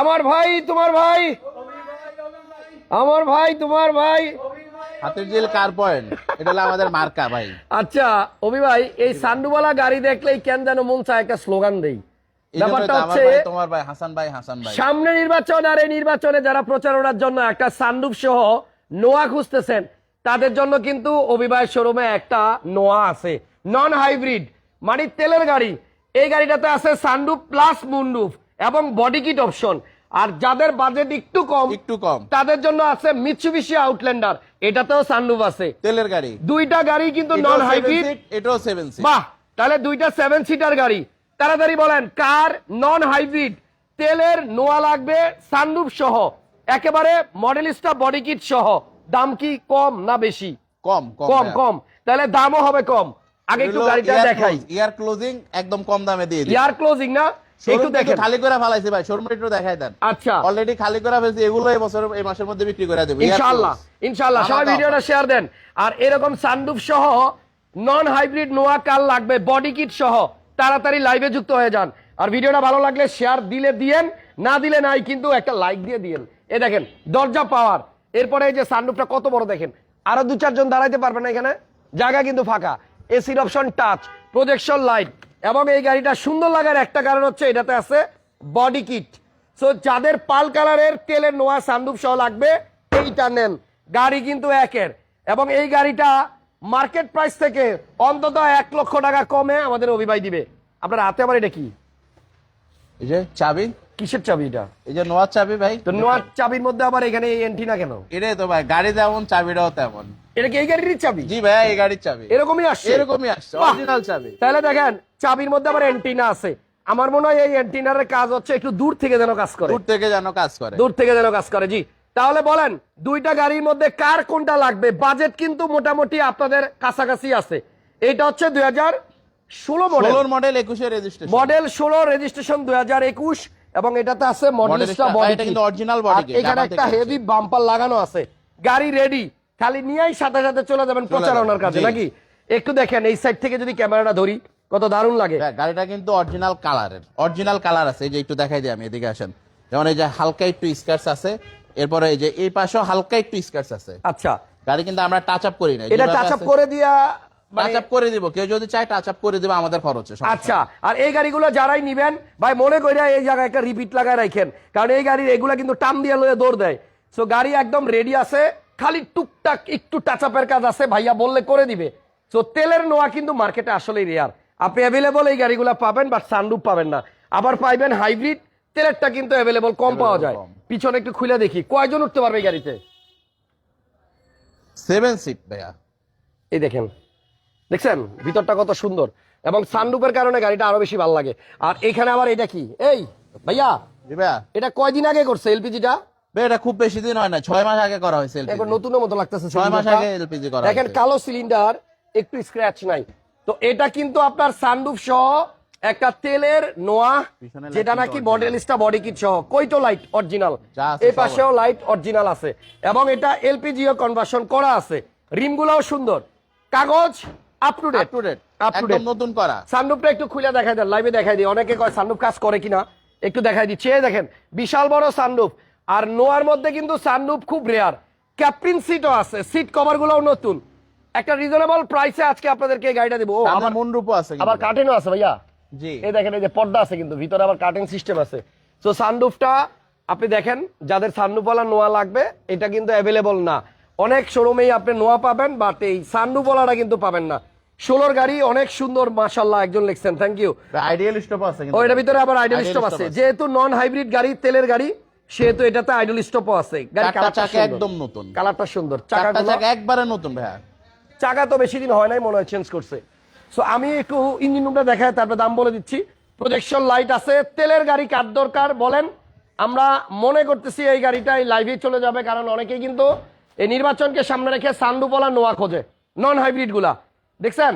আমার ভাই তোমার ভাই। আমার ভাই তোমার ভাই। হাতের জেল কার পয়েন্ট এটা হলো আমাদের মার্কা ভাই। আচ্ছা অভি ভাই এই সান্ডুওয়ালা গাড়ি দেখলেই কেন যেন মন চায় একটা স্লোগান দেই? এই ব্যাপারটা হচ্ছে তোমার ভাই হাসান ভাই হাসান ভাই। সামনে নির্বাচন আর এই নির্বাচনে যারা প্রচারণার জন্য একটা সানরুফ সহ নোয়া খুঁজতেছেন তাদের জন্য কিন্তু অভিবায় শোরুমে একটা নোয়া আছে। নন হাইব্রিড মানে তেলের গাড়ি। এই গাড়িটাতে আছে সানরুফ প্লাস মুনরুফ এবং বডি কিট অপশন আর যাদের বাজেট একটু কম একটু কম। তাদের জন্য আছে মিৎসুবিশি আউটল্যান্ডার এটাতেও সানরুফ আছে। তেলের গাড়ি। দুইটা গাড়ি কিন্তু নন হাইব্রিড এটাও সেভেন সিট বাহ! তাহলে দুইটা সেভেন সিটার গাড়ি। তাড়াতাড়ি বলেন কার নন হাইব্রিড তেলের নোয়া লাগবে সানরুফ সহ। একেবারে মডেলিস্টা বডি কিট সহ। দাম কি কম না বেশি? কম কম কম তাহলে দামও হবে কম। আগে একটু গাড়িটা দেখাই। ইয়ার ক্লোজিং একদম কম দামে দিয়ে দিই। ইয়ার ক্লোজিং না? একটু দেখেন। খালি করে ফেলাইছি ভাই শোরুম দেখাই দেন। আচ্ছা। অলরেডি খালি করে ফেলছি এগুলো এই বছর এই মাসের মধ্যে বিক্রি করে দেবো। ইনশাআল্লাহ ইনশাআল্লাহ সবাই ভিডিওটা শেয়ার দেন। আর এরকম সানরুফ সহ নন হাইব্রিড নোয়া লাগবে বডি কিট সহ তাড়াতাড়ি লাইভে যুক্ত হয়ে যান। আর ভিডিওটা ভালো লাগলে শেয়ার দিলে দিয়েন না দিলে নাই কিন্তু একটা লাইক দিয়ে দিয়েন। এ দেখেন দরজা পাওয়ার। এরপরে এই যে সানরুফটা কত বড় দেখেন। আরও দু চারজন দাঁড়াইতে পারবেন না এখানে। জায়গা কিন্তু ফাঁকা। এসির অপশন টাচ প্রজেকশন লাইট এবং এই গাড়িটা সুন্দর লাগার একটা কারণ হচ্ছে এটাতে আছে বডি কিট সো যাদের পাল কালারের তেলের নোয়া সানরুফ সহ লাগবে এইটা নেন। গাড়ি কিন্তু একের। এবং এই গাড়িটা মার্কেট প্রাইস থেকে অন্তত এক লক্ষ টাকা কমে আমাদের অভিবাই দিবে। আপনার হাতে আবার এটা কি? এই যে চাবি। কিসের চাবি এটা? এই যে নোয়ার চাবি ভাই। তো নোয়ার চাবির মধ্যে আবার এখানে এই এন্ট্রি না কেন? এটাই তো ভাই গাড়ি যেমন চাবিটাও তেমন। এটা কি এই গাড়ির চাবি? জি ভাই এই গাড়ির চাবি। এরকমই আসছে? এরকমই আসছে! অরিজিনাল চাবি। তাহলে দেখেন চাবির মধ্যে আবার এন্টিনা আছে। আমার মনে হয় এই এন্টিনার কাজ হচ্ছে একটু দূর থেকে যেন কাজ করে। দূর থেকে যেন কাজ করে। দূর থেকে যেন কাজ করে জি। তাহলে বলেন দুইটা গাড়ির মধ্যে কার কোনটা লাগবে? বাজেট কিন্তু মোটামুটি আপনাদের কাছাকাছি আছে। এটা হচ্ছে দুই হাজার ষোলো মডেল মডেল একুশে রেজিস্ট্রেশন মডেল ষোলো রেজিস্ট্রেশন দুই হাজার একুশ এবং এটাতে আছে বডি কিন্তু এখানে একটা হেভি বাম্পার লাগানো আছে। গাড়ি রেডি খালি নিয়েই সাথে সাথে চলে যাবেন প্রচারণার কাজে নাকি? একটু দেখেন এই সাইড থেকে যদি ক্যামেরাটা ধরি। কত দারুণ লাগে। গাড়িটা কিন্তু অরিজিনাল কালারের অরিজিনাল কালার আছে এই যে একটু দেখাই দিই আমি এদিকে আসেন। যেমন এই যে হালকা একটু স্কার্টস আছে এরপরে এই যে এই পাশেও হালকা একটু স্কার্টস আছে। আচ্ছা। গাড়ি কিন্তু আমরা টাচ আপ করি না এটা টাচ আপ করে দিয়া মানে টাচ আপ করে দিব। কেউ যদি চায় টাচ আপ করে দিব আমাদের খরচে আচ্ছা। আর এই গাড়িগুলো যারাই নিবেন ভাই মনে করিয়া এই জায়গায় একটা রিপিট লাগায় রাখেন। কারণ এই গাড়ির এগুলা কিন্তু টান দিয়ে লয়ে দৌড় দেয়। সো গাড়ি একদম রেডি আছে খালি টুকটাক একটু টাচ আপের কাজ আছে ভাইয়া বললে করে দিবে। সো তেলের নোয়া কিন্তু মার্কেটে আসলে রেয়ার আপনি অ্যাভেলেবল এই গাড়িগুলো পাবেন বাট সানরুফ পাবেন না। আবার পাইবেন হাইব্রিড তেলেরটা কিন্তু অ্যাভেলেবল কম পাওয়া যায়। পিছনে একটু খুলে দেখি কয়জন উঠতে পারবে এই গাড়িতে? সেভেন সিট ভাইয়া। এই দেখেন দেখছেন? ভিতরটা কত সুন্দর। এবং সানরুফের কারণে গাড়িটা আরও বেশি ভালো লাগে। আর এখানে আবার এটা কি? এই ভাইয়া এটা কয়দিন আগে করছে এলপিজিটা? এটা খুব বেশি দিন হয় না ছয় মাস আগে করা হয়েছে এখন নতুনের মতো লাগতেছে ছয় মাস আগে এলপিজি করা দেখেন কালো সিলিন্ডার একটু স্ক্র্যাচ নাই। তো এটা কিন্তু আপনার সানরুফ সহ একটা তেলের নোয়া যেটা নাকি মডেলিস্টা বডি কিট সহ। কইটো লাইট অরিজিনাল এই পাশেও লাইট অরিজিনাল আছে। এবং এটা এলপিজিও কনভার্সন করা আছে। রিমগুলোও সুন্দর। কাগজ up to date up to date নতুন করা। সানরুফটা একটু খুলে দেখাই দেন লাইভে দেখাই দিই। অনেকে কয় সানরুফ কাজ করে কিনা? একটু দেখাই দিচ্ছি। এই দেখেন বিশাল বড় সানরুফ আর নোয়ার মধ্যে কিন্তু সানরুফ খুব রেয়ার ক্যাপ্টিন সিটও আছে। সিট কভার গুলোও নতুন। একটা রিজনেবল প্রাইসে আজকে আপনাদেরকে গাড়িটা দেবো। আমার মন রূপও আছে আবার কার্টেনও আছে ভাইয়া। জি। এই দেখেন এই যে পর্দা আছে কিন্তু ভিতরে আবার কার্টেন সিস্টেম আছে। তো সানরুফটা আপনি দেখেন যাদের সানরুফওয়ালা নোয়া লাগবে এটা কিন্তু অ্যাভেলেবল না। অনেক শোরুমেই আপনি নোয়া পাবেন বাট এই সানরুফওয়ালাটা কিন্তু পাবেন না। ষোলোর গাড়ি অনেক সুন্দর মাশাল্লাহ একজন লিখছেন থ্যাংক ইউ আইডিয়াল স্টপ আছে কিন্তু। ও এটার ভিতরে আবার আইডিয়াল স্টপ আছে। যেহেতু নন হাইব্রিড গাড়ি তেলের গাড়ি সেহেতু এটাতে আইডল স্টপও আছে। গাড়ি কালারটা একদম নতুন। কালারটা সুন্দর। চারটা চাকাগুলো চাকা একবারে নতুন ভাইয়া। চাকা তো বেশি দিন হয় নাই মনে হয় চেঞ্জ করছে। সো আমি একটু ইঞ্জিন রুমটা দেখাই তারপরে দাম বলে দিচ্ছি। প্রজেকশন লাইট আছে তেলের গাড়ি কার দরকার বলেন। আমরা মনে করতেছি এই গাড়িটাই লাইভে চলে যাবে কারণ অনেকেই কিন্তু এই নির্বাচনকে সামনে রেখে সানরুপলা নোয়া খোঁজে। নন হাইব্রিডগুলা। দেখছেন?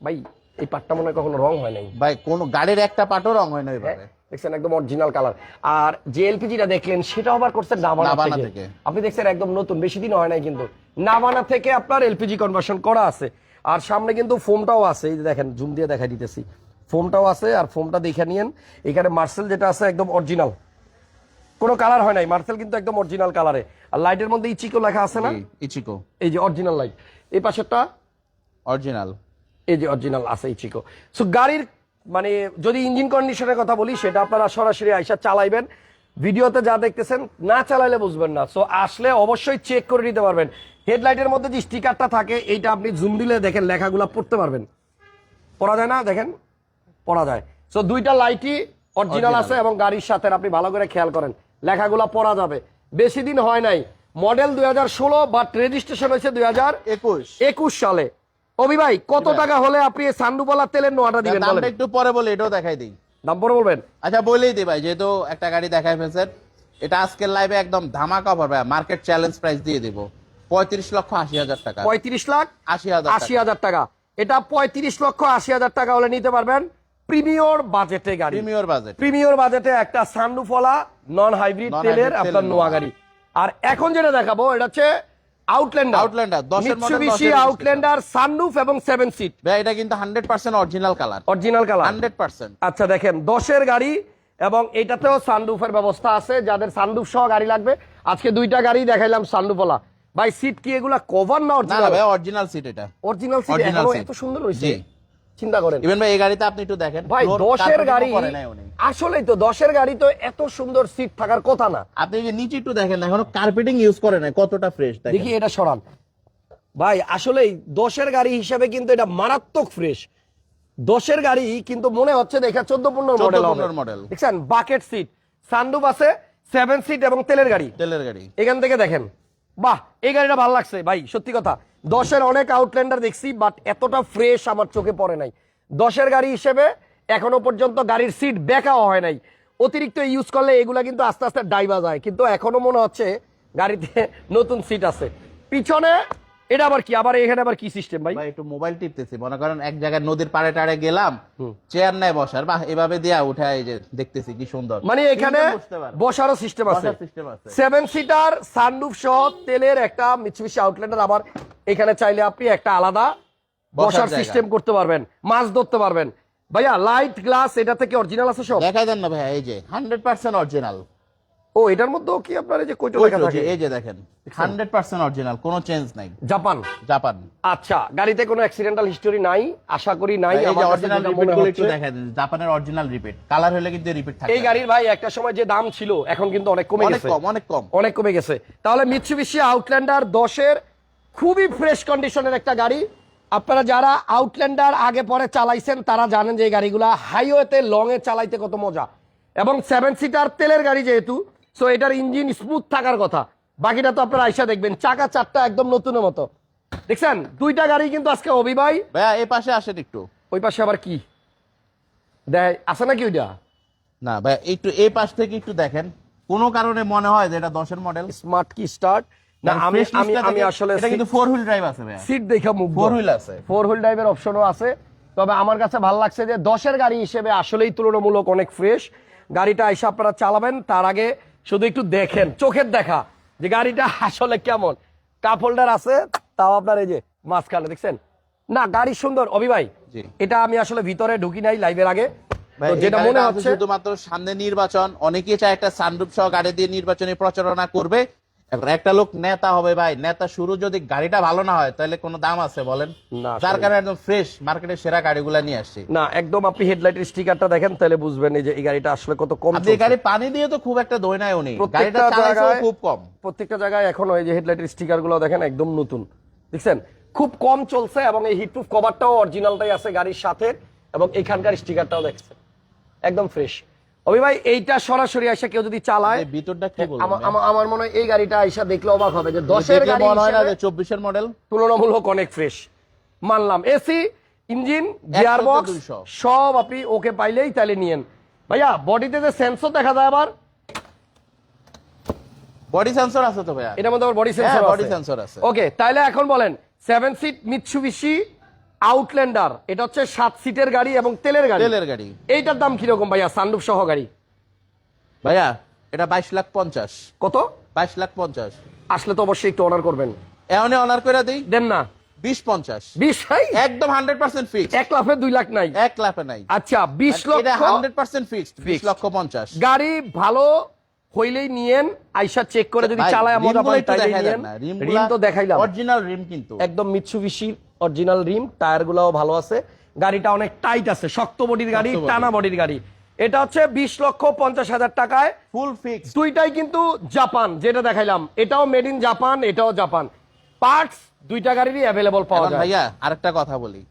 ভাই এই পাটটা মনে হয় কখনো রং হয় নাই। ভাই কোন গাড়ির একটা পাটও রং হয় না ওইভাবে দেখছেন একদম অরিজিনাল কালার আর যে এলপিজিটা দেখলেন সেটা আবার করছে নাভানা থেকে। আপনি দেখছেন একদম নতুন বেশি দিন হয় নাই কিন্তু। নাভানা থেকে আপনার এলপিজি কনভার্সন করা আছে। আর সামনে কিন্তু ফোমটাও আছে এই যে দেখেন জুম দিয়ে দেখা দিতেছি। ফোমটাও আছে আর ফোমটা দেখে নিয়েন। এখানে মার্সেল যেটা আছে একদম অরিজিনাল কোনো কালার হয় নাই মার্সেল কিন্তু একদম অরিজিনাল কালারে আর লাইটের মধ্যে ইচিকো লেখা আছে না? ইচিকো এই যে অরিজিনাল লাইট এই পাশেরটা? অরিজিনাল এই যে অরিজিনাল আছে ইচিকো সো গাড়ির মানে যদি ইঞ্জিন কন্ডিশনের কথা বলি সেটা আপনারা সরাসরি আইসা চালাইবেন। ভিডিওতে যা দেখতেছেন না চালাইলে বুঝবেন না। সো আসলে অবশ্যই চেক করে নিতে পারবেন। হেডলাইটের মধ্যে যে স্টিকারটা থাকে এইটা আপনি জুম দিলে দেখেন লেখাগুলো পড়তে পারবেন। পড়া যায় না? দেখেন? পড়া যায়। সো দুইটা লাইটই অরিজিনাল আছে এবং গাড়ির সাথে আপনি ভালো করে খেয়াল করেন। লেখাগুলো পড়া যাবে। বেশি দিন হয় নাই। মডেল দুই হাজার ষোলো বাট রেজিস্ট্রেশন হয়েছে দুই হাজার একুশ। একুশ সালে। অভি ভাই কত টাকা হলে আপনি এই সান্ডুপালা তেলের নোয়াটা দিবেন? দামটা একটু পরে বলে এটাও দেখাই দিই। দাম পরে বলবেন? আচ্ছা বলেই দিই ভাই যেহেতু একটা গাড়ি দেখাই ফেলছেন এটা আজকের লাইভে একদম ধামাকা অফার ভাই মার্কেট চ্যালেঞ্জ প্রাইস দিয়ে দিব। পঁয়ত্রিশ লক্ষ আশি হাজার টাকা। পঁয়ত্রিশ লাখ আশি হাজার আশি হাজার টাকা। এটা পঁয়ত্রিশ লক্ষ আশি হাজার টাকা হলে নিতে পারবেন প্রিমিয়র বাজেটে গাড়ি। Premier budget. প্রিমিয়র বাজেটে একটা সান্ডুফলা নন হাইব্রিড তেলের আপনার নোয়া। গাড়ি। আর এখন যেটা দেখাবো এটা হচ্ছে আউটল্যান্ডার Outlander, দশের model, মিৎসুবিশি দশের আউটল্যান্ডার সানরুফ এবং সেভেন সিট ভাই এটা কিন্তু hundred percent original colour original colour hundred percent আচ্ছা দেখেন দশের গাড়ি এবং এটাতেও সানরুফের ব্যবস্থা আছে। যাদের সানরুফ সহ গাড়ি লাগবে আজকে দুইটা গাড়ি দেখাইলাম সানরুফওয়ালা ভাই সিট কি এগুলা কভার না অরিজিনাল ভাই অরিজিনাল সিট এটা। অরিজিনাল সিট এত সুন্দর হয়েছে। চিন্তা করেন। ইভেন ভাই এই গাড়িতে আপনি একটু দেখেন ভাই দশের গাড়ি। আসলেই তো দশের গাড়ি তো এত সুন্দর সিট থাকার কথা না। আপনি যে নিচে একটু দেখেন না এখনও কার্পেটিং ইউজ করে নাই কতটা ফ্রেশ দেখি দেখি এটা সরান। ভাই আসলেই দশের গাড়ি হিসাবে কিন্তু এটা মারাত্মক ফ্রেশ দশের গাড়ি কিন্তু মনে হচ্ছে দেখা চোদ্দ পনেরো 14 মডেল 15 দেখছেন বাকেট সিট সানরুফ আছে সেভেন সিট এবং তেলের গাড়ি। তেলের গাড়ি। এখান থেকে দেখেন। বাহ এই গাড়িটা ভালো লাগছে ভাই সত্যি কথা। দশের অনেক আউটল্যান্ডার দেখছি বাট এতটা ফ্রেশ আমার চোখে পড়ে নাই। দশের গাড়ি হিসেবে এখনও পর্যন্ত গাড়ির সিট বেঁকাও হয় নাই। অতিরিক্ত ইউজ করলে এগুলা কিন্তু আস্তে আস্তে ডাইবা যায়। কিন্তু এখনও মনে হচ্ছে গাড়িতে নতুন সিট আছে। পিছনে এটা আবার কি? আবার এখানে আবার কি সিস্টেম ভাই? একটু মোবাইল টিপতেছি। মনে করেন এক জায়গায় নদীর পাড়ে টাড়ে গেলাম চেয়ার নাই বসার। বাহ এভাবে দিয়া উঠে এই যে দেখতেছি কি সুন্দর। মানে এখানে। বসারও সিস্টেম আছে। সেভেন সিটার সানরুফ সহ তেলের একটা মিচুবিশি আউটল্যান্ডার আবার এখানে চাইলে আপনি একটা আলাদা বসার সিস্টেম করতে পারবেন মাছ ধরতে পারবেন। ভাইয়া লাইট গ্লাস এটা থেকে অরিজিনাল আছে সব? দেখাই দেন না ভাই এই যে হান্ড্রেড পার্সেন্ট অরিজিনাল ও এটার মধ্যেও কি আপনার এই যে কয়টা লেখা থাকে? এই যে দেখেন হান্ড্রেড পার্সেন্ট অরিজিনাল কোনো চেঞ্জ নাই। জাপান? জাপান। আচ্ছা গাড়িতে কোনো অ্যাক্সিডেন্টাল হিস্টোরি নাই আশা করি নাই আমার অরিজিনাল যেটা রিপিট মনে গুলো একটু। দেখাই দেন জাপানের অরিজিনাল রিপিট কালার হলে কিন্তু রিপিট থাকে। এই গাড়ির ভাই একটা সময় যে দাম ছিল এখন কিন্তু অনেক কমে অনেক কম অনেক কম। অনেক কমে গেছে। তাহলে মিৎসুবিশি আউটল্যান্ডার দশের খুবই ফ্রেশ কন্ডিশনের একটা গাড়ি। আপনারা যারা আউটল্যান্ডার আগে পরে চালাইছেন তারা জানেন যে এই গাড়িগুলা হাইওয়েতে লং এ চালাইতে কত মজা। এবং সেভেন সিটার তেলের গাড়ি যেহেতু সো এটার ইঞ্জিন স্মুথ থাকার কথা। বাকিটা তো আপনারা আইসা দেখবেন চাকা চারটা একদম নতুনের মতো। দেখছেন? দুইটা গাড়ি কিন্তু আজকে অভিবাই ভাইয়া এই পাশে আসেন একটু। ওই পাশে আবার কি? দেয় আছে নাকি ওইটা? না ভাই একটু এই পাশ থেকে একটু দেখেন। কোনো কারণে মনে হয় যে এটা দশের মডেল স্মার্ট কি স্টার্ট না আমি আমি আমি আসলে এটা কিন্তু ফোর হুইল ড্রাইভ আছে ভাইয়া। সিট দেখা মুখ ফোর হুইল আছে। ফোর হুইল ড্রাইভের অপশনও আছে। তবে আমার কাছে ভালো লাগছে যে দশের গাড়ি হিসেবে আসলেই তুলনামূলক অনেক ফ্রেশ গাড়িটা এসে আপনারা চালাবেন। তার আগে শুধু একটু দেখেন চোখের দেখা যে গাড়িটা আসলে কেমন। কাপ হোল্ডার আছে তাও আপনার এই যে মাঝখানে দেখছেন? না গাড়ি সুন্দর। অভি ভাই এটা আমি আসলে ভিতরে ঢুকি নাই লাইভের আগে। যেটা মনে হচ্ছে শুধুমাত্র সামনে নির্বাচন অনেকেই চায় একটা সানরূপ সহ গাড়ি দিয়ে নির্বাচনী প্রচারণা করবে। এখন একটা লোক নেতা হবে ভাই নেতা শুরু যদি গাড়িটা ভালো না হয় তাহলে কোনো দাম আছে বলেন? না, যার কারণে একদম ফ্রেশ মার্কেটের সেরা গাড়িগুলা নিয়ে আসছি। না একদম আপনি হেডলাইটের স্টিকারটা দেখেন তাহলে বুঝবেন যে এই গাড়িটা আসলে কত কম আপনি গাড়ি পানি দিয়ে তো খুব একটা দই নাই উনি গাড়িটা জায়গায়- খুব কম। প্রত্যেকটা জায়গায় এখন ওই যে হেডলাইটের স্টিকারগুলো দেখেন একদম নতুন। দেখছেন? খুব কম চলছে এবং এই হিটপ্রুফ কভারটাও অরিজিনালটাই আছে গাড়ির সাথে এবং এখানকার স্টিকারটাও দেখছেন। একদম ফ্রেশ ভাই এইটা সরাসরি এসে কেউ যদি চালায় ভিতরটা কি আমা- আমার মনে হয় এই গাড়িটা আইসা দেখলে অবাক হবে যে দশের গাড়ি মনে হয় না যে চব্বিশের মডেল তুলনামূলক অনেক ফ্রেশ মানলাম। এসি ইঞ্জিন গিয়ার বক্স সব আপনি ওকে পাইলেই তাহলে নিয়েন। ভাইয়া বডিতে যে সেন্সর দেখা যায় আবার? বডি সেন্সর আছে তো ভাইয়া। এটার মধ্যে আবার বডি সেন্সর হ্যাঁ, আছে। আছে। ওকে তাহলে এখন বলেন সেভেন সিট মিৎসুবিশি আউটল্যান্ডার এটা হচ্ছে সাত সিটের গাড়ি এবং তেলের গাড়ি। তেলের গাড়ি। এইটার দাম কীরকম ভাইয়া? সানরুফ সহ গাড়ি। ভাইয়া এটা বাইশ লাখ পঞ্চাশ। কত? বাইশ লাখ পঞ্চাশ। আসলে তো অবশ্যই একটু অর্ডার করবেন। এমনি অনার করে দিই। দেন না। বিশ পঞ্চাশ। বিশ একদম হান্ড্রেড পার্সেন্ট ফিক্স এক লাফে দুই লাখ নাই। এক লাখে নাই। আচ্ছা বিশ লক্ষ হান্ড্রেড পার্সেন্ট বিশ। লক্ষ পঞ্চাশ। গাড়ি ভালো হইলেই নিয়েন আইসা চেক করে যদি চালায় মজা পান তাইলে দেখাই নিয়েন। রিম তো দেখাইলাম। অরিজিনাল রিম কিন্তু। একদম মিৎসুবিশি অরিজিনাল রিম টায়ার গুলাও ভালো আছে। গাড়িটা অনেক টাইট আছে শক্ত বডির গাড়ি টানা বডির গাড়ি। এটা হচ্ছে বিশ লক্ষ পঞ্চাশ হাজার টাকায়। ফুল ফিক্স দুইটাই কিন্তু জাপান যেটা দেখাইলাম। এটাও মেড ইন জাপান এটাও জাপান পার্টস দুইটা গাড়িরই অ্যাভেলেবল পাওয়া যায়। ভাইয়া আরেকটা কথা বলি।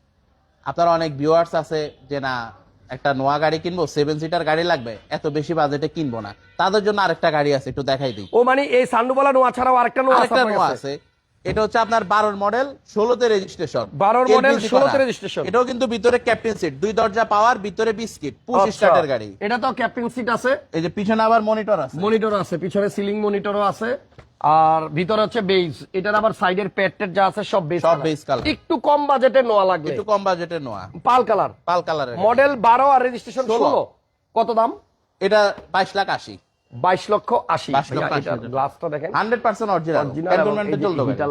আপনার অনেক ভিউয়ার্স আছে যে না একটা নোয়া গাড়ি কিনবো সেভেন সিটার গাড়ি লাগবে এত বেশি বাজেটে কিনবো না। তাদের জন্য আরেকটা গাড়ি আছে একটু দেখাই দিই। ও মানে এই সান্ডুবালা নোয়া ছাড়াও আরেকটা নোয়া আছে। এটা হচ্ছে আপনার বারোর মডেল ষোলোতে রেজিস্ট্রেশন 12 model, 16 তে registration। এটাও কিন্তু ভিতরে ক্যাপ্টেন সিট দুই দরজা পাওয়ার ভিতরে বিস্কিট পুশ আচ্ছা। স্টার্টের গাড়ি। এটা তো ক্যাপ্টেন সিট আছে। এই যে পিছনে আবার মনিটর আছে। মনিটর আছে পিছনে সিলিং মনিটরও আছে। আর ভিতরে হচ্ছে বেজ এটার আবার সাইডের প্যাটের যা আছে সব বেজ সব base color। একটু কম বাজেটে নোয়া লাগবে। একটু কম বাজেটের নোয়া পাল কালার পাল কালারের মডেল বারো আর রেজিস্ট্রেশন 16 কত দাম? এটা বাইশ লাখ আশি। বাইশ লক্ষ আশি। 22 লক্ষ আশি হাজার। গ্লাসটা দেখেন। হান্ড্রেড পার্সেন্ট অরিজিনাল ক্যান্টনমেন্টে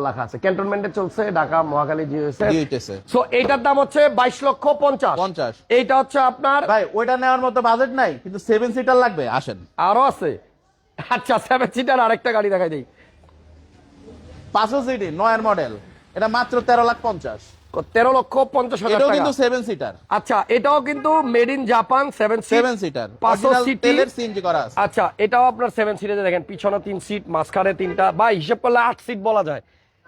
লেখা আছে। ক্যান্টনমেন্টে চলছে ঢাকা মহাখালী জিএসএ দিয়ে সো এইটার দাম হচ্ছে বাইশ লক্ষ পঞ্চাশ। 50 এইটা হচ্ছে আপনার ভাই ওইটা নেওয়ার মতো বাজেট নাই কিন্তু সেভেন সিটার লাগবে আসেন। আরও আছে। আচ্ছা সেভেন সিটার আরেকটা গাড়ি দেখাই দিই। পাঁচশো সিটি নয়ের মডেল এটা মাত্র তেরো লাখ পঞ্চাশ। তেরো লক্ষ পঞ্চাশ হাজার টাকা। কিন্তু সেভেন সিটার আচ্ছা এটাও কিন্তু made in Japan seven seven seater পাঁচশো অরিজিনাল সিটি। সিএনজি করা আচ্ছা এটাও আপনার সেভেন সিটে দেখেন পিছনে তিন সিট মাঝখানে তিনটা বা হিসেব করলে আট সিট বলা যায়।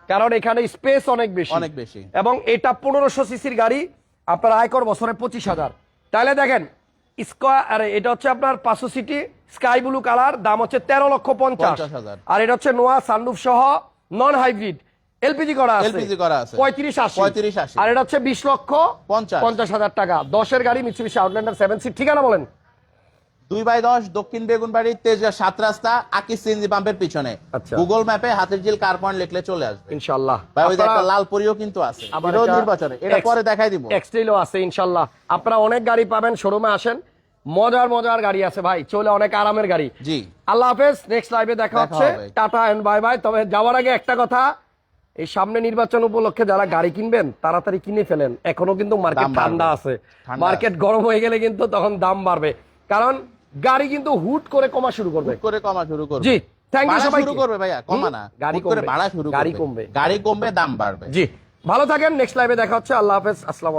কারণ এখানে স্পেস অনেক বেশি। অনেক বেশি। এবং এটা পনেরোশো সিসির গাড়ি আপনার আয়কর বছরে পঁচিশ হাজার। তাহলে দেখেন স্কোয়ার আরে এটা হচ্ছে আপনার পাঁচশো সিটি স্কাই ব্লু কালার দাম হচ্ছে তেরো লক্ষ পঞ্চাশ। 50,000 আর এটা হচ্ছে নোয়া সানরুফ সহ নন হাইব্রিড এলপিজি করা আছে। LPG করা আছে। পঁয়ত্রিশ আশি। 35 আশি। আর এটা হচ্ছে বিশ লক্ষ 50 পঞ্চাশ হাজার টাকা। দশের গাড়ি মিৎসুবিশি আউটল্যান্ডার সেভেন সিট ঠিকানা বলেন। দুই বাই দশ দক্ষিণ বেগুনবাড়ি তেজা সাত রাস্তা সিএনজি পাম্পের পিছনে। গুগল ম্যাপে কার পয়েন্ট লিখলে চলে আসবে। ইনশাল্লাহ। ভাই ওই আপনারা- একটা লাল পরিও কিন্তু আছে। এটাও নির্বাচনে। এটা পরে দেখাই দিব। এক্সটেলও আছে ইনশাল্লাহ। আপনারা অনেক গাড়ি পাবেন শোরুমে আসেন। মজার মজার গাড়ি আছে ভাই। চলে অনেক আরামের গাড়ি। জি। আল্লাহ হাফেজ নেক্সট লাইভে দেখা হচ্ছে। টাটা এন্ড বাই বাই তবে যাওয়ার আগে একটা কথা। এই সামনে নির্বাচন উপলক্ষে যারা গাড়ি কিনবেন তাড়াতাড়ি কিনে ফেলেন। এখনও কিন্তু মার্কেট ঠান্ডা আছে। মার্কেট গরম হয়ে গেলে কিন্তু তখন দাম বাড়বে। কারণ গাড়ি কিন্তু হুট করে কমা শুরু করবে। করে কমা শুরু করবে। জি থ্যাংক ইউ সবাই শুরু করবে ভাইয়া কমা না। গাড়ি করে ভাড়া শুরু গাড়ি কমবে। গাড়ি কমবে দাম বাড়বে। জি ভালো থাকেন নেক্সট লাইভে দেখা হচ্ছে। আল্লাহ হাফেজ আসসালাম